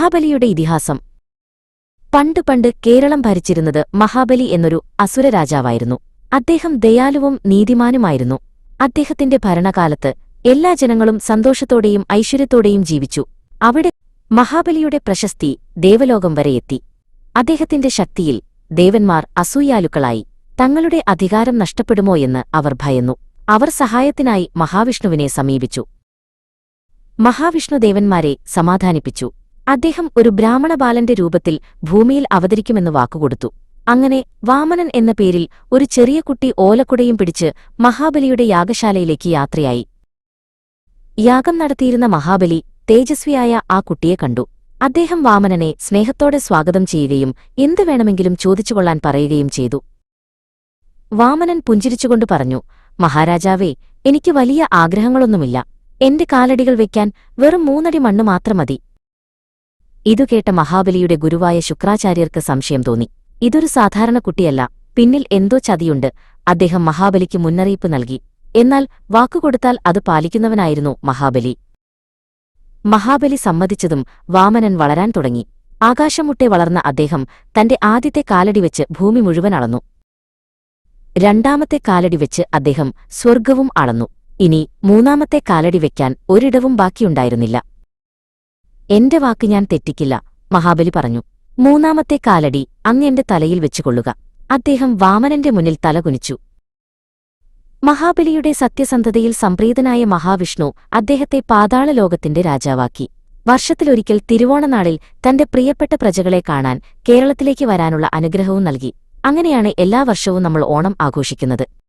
മഹാബലിയുടെ ഇതിഹാസം. പണ്ട് പണ്ട് കേരളം ഭരിച്ചിരുന്നത് മഹാബലി എന്നൊരു അസുര രാജാവായിരുന്നു. അദ്ദേഹം ദയാലുവും നീതിമാനുമായിരുന്നു. അദ്ദേഹത്തിന്റെ ഭരണകാലത്ത് എല്ലാ ജനങ്ങളും സന്തോഷത്തോടെയും ഐശ്വര്യത്തോടെയും ജീവിച്ചു. അവിടെ മഹാബലിയുടെ പ്രശസ്തി ദേവലോകം വരെ എത്തി. അദ്ദേഹത്തിന്റെ ശക്തിയിൽ ദേവന്മാർ അസൂയാലുക്കളായി. തങ്ങളുടെ അധികാരം നഷ്ടപ്പെടുമോ എന്ന് അവർ ഭയന്നു. അവർ സഹായത്തിനായി മഹാവിഷ്ണുവിനെ സമീപിച്ചു. മഹാവിഷ്ണു ദേവന്മാരെ സമാധാനിപ്പിച്ചു. അദ്ദേഹം ഒരു ബ്രാഹ്മണ ബാലന്റെ രൂപത്തിൽ ഭൂമിയിൽ അവതരിക്കുമെന്ന് വാക്കുകൊടുത്തു. അങ്ങനെ വാമനൻ എന്ന പേരിൽ ഒരു ചെറിയ കുട്ടി ഓലക്കുടയും പിടിച്ച് മഹാബലിയുടെ യാഗശാലയിലേക്ക് യാത്രയായി. യാഗം നടത്തിയിരുന്ന മഹാബലി തേജസ്വിയായ ആ കുട്ടിയെ കണ്ടു. അദ്ദേഹം വാമനനെ സ്നേഹത്തോടെ സ്വാഗതം ചെയ്യുകയും എന്തു വേണമെങ്കിലും ചോദിച്ചുകൊള്ളാൻ പറയുകയും ചെയ്തു. വാമനൻ പുഞ്ചിരിച്ചുകൊണ്ട് പറഞ്ഞു മഹാരാജാവേ എനിക്ക് വലിയ ആഗ്രഹങ്ങളൊന്നുമില്ല. എന്റെ കാലടികൾ വെക്കാൻ വെറും മൂന്നടി മണ്ണ് മാത്രം മതി. ഇതു കേട്ട മഹാബലിയുടെ ഗുരുവായ ശുക്രാചാര്യർക്ക് സംശയം തോന്നി. ഇതൊരു സാധാരണ കുട്ടിയല്ല. പിന്നിൽ എന്തോ ചതിയുണ്ട്. അദ്ദേഹം മഹാബലിക്ക് മുന്നറിയിപ്പ് നൽകി. എന്നാൽ വാക്കുകൊടുത്താൽ അത് പാലിക്കുന്നവനായിരുന്നു മഹാബലി. മഹാബലി സമ്മതിച്ചതും വാമനൻ വളരാൻ തുടങ്ങി. ആകാശമുട്ടെ വളർന്ന അദ്ദേഹം തന്റെ ആദ്യത്തെ കാലടി വെച്ച് ഭൂമി മുഴുവൻ അളന്നു. രണ്ടാമത്തെ കാലടി വെച്ച് അദ്ദേഹം സ്വർഗവും അളന്നു. ഇനി മൂന്നാമത്തെ കാലടി വെക്കാൻ ഒരിടവും ബാക്കിയുണ്ടായിരുന്നില്ല. എന്റെ വാക്ക് ഞാൻ തെറ്റിക്കില്ല മഹാബലി പറഞ്ഞു. മൂന്നാമത്തെ കാലടി അങ്ങെന്റെ തലയിൽ വെച്ചുകൊള്ളുക. അദ്ദേഹം വാമനന്റെ മുന്നിൽ തലകുനിച്ചു മഹാബലിയുടെ സത്യസന്ധതയിൽ സംപ്രീതനായ മഹാവിഷ്ണു അദ്ദേഹത്തെ പാതാളലോകത്തിന്റെ രാജാവാക്കി. വർഷത്തിലൊരിക്കൽ തിരുവോണനാളിൽ തന്റെ പ്രിയപ്പെട്ട പ്രജകളെ കാണാൻ കേരളത്തിലേക്ക് വരാനുള്ള അനുഗ്രഹവും നൽകി. അങ്ങനെയാണ് എല്ലാ വർഷവും നമ്മൾ ഓണം ആഘോഷിക്കുന്നത്.